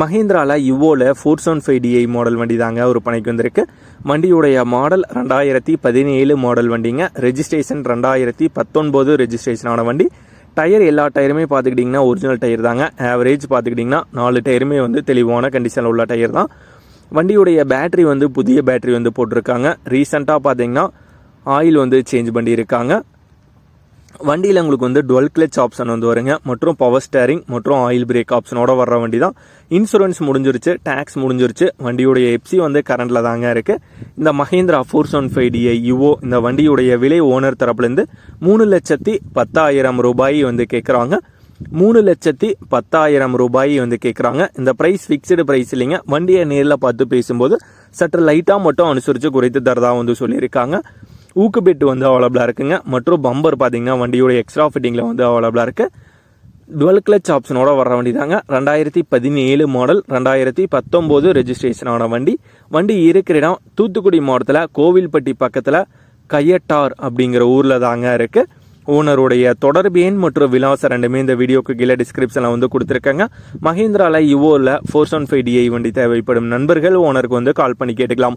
மஹேந்திராவில் இவோவில் four seven five DI model வண்டி தாங்க விற்பனைக்கு வந்திருக்கு. வண்டியுடைய மாடல் ரெண்டாயிரத்தி பதினேழு மாடல் வண்டிங்க. ரெஜிஸ்ட்ரேஷன் ரெண்டாயிரத்தி பத்தொன்பது ரெஜிஸ்ட்ரேஷனான வண்டி. டயர் எல்லா டயருமே பார்த்துக்கிட்டிங்கன்னா ஒரிஜினல் டயர் தாங்க. ஆவரேஜ் பார்த்துக்கிட்டிங்கன்னா நாலு டயருமே வந்து தெளிவான கண்டிஷனில் உள்ள டயர் தான். வண்டியுடைய பேட்டரி வந்து புதிய பேட்டரி வந்து போட்டிருக்காங்க. ரீசெண்டாக பார்த்தீங்கன்னா ஆயில் வந்து சேஞ்ச் பண்ணியிருக்காங்க. வண்டியில் உங்களுக்கு வந்து டுவெல் கிளச் ஆப்ஷன் வந்து வருங்க. மற்றும் பவர் ஸ்டேரிங் மற்றும் ஆயில் பிரேக் ஆப்ஷனோட வர்ற வண்டி தான். இன்சூரன்ஸ் முடிஞ்சிருச்சு டேக்ஸ் முடிஞ்சிருச்சு. வண்டியுடைய எப்சி வந்து கரண்டில் தாங்க இருக்குது இந்த Mahindra four seven five DI Yuvo இந்த வண்டியுடைய விலை ஓனர் தரப்புலேருந்து மூணு லட்சத்தி பத்தாயிரம் ரூபாய் வந்து கேட்குறாங்க மூணு லட்சத்தி பத்தாயிரம் ரூபாய் வந்து கேட்குறாங்க இந்த ப்ரைஸ் ஃபிக்ஸ்டு ப்ரைஸ் இல்லைங்க. வண்டியை நேரில் பார்த்து பேசும்போது சற்று லைட்டாக மட்டும் அனுசரித்து குறைத்து தரதாக வந்து சொல்லியிருக்காங்க. ஊக்கு பெட்டு வந்து அவைலபிளாக இருக்குங்க. மற்றும் பம்பர் பார்த்தீங்கன்னா வண்டியோட எக்ஸ்ட்ரா ஃபிட்டிங்கில் வந்து அவைலபிளாக இருக்குது டுவெல் கிளச் ஆப்ஷனோட வர வண்டி தாங்க. ரெண்டாயிரத்தி பதினேழு மாடல் ரெண்டாயிரத்தி பத்தொம்போது ரெஜிஸ்ட்ரேஷனான வண்டி. வண்டி இருக்கிற இடம் தூத்துக்குடி மாவட்டத்தில் கோவில்பட்டி பக்கத்தில் கையட்டார் அப்படிங்கிற ஊரில் தாங்க இருக்குது ஓனருடைய தொடர்பு எண் மற்றும் விலாசம் ரெண்டுமே இந்த வீடியோக்கு கீழே டிஸ்கிரிப்ஷனில் வந்து கொடுத்துருக்காங்க. மஹேந்திராவில் இவோவில் ஃபோர் செவன் ஃபைவ் டிஐ வண்டி தேவைப்படும் நண்பர்கள் ஓனருக்கு வந்து கால் பண்ணி கேட்டுக்கலாம்.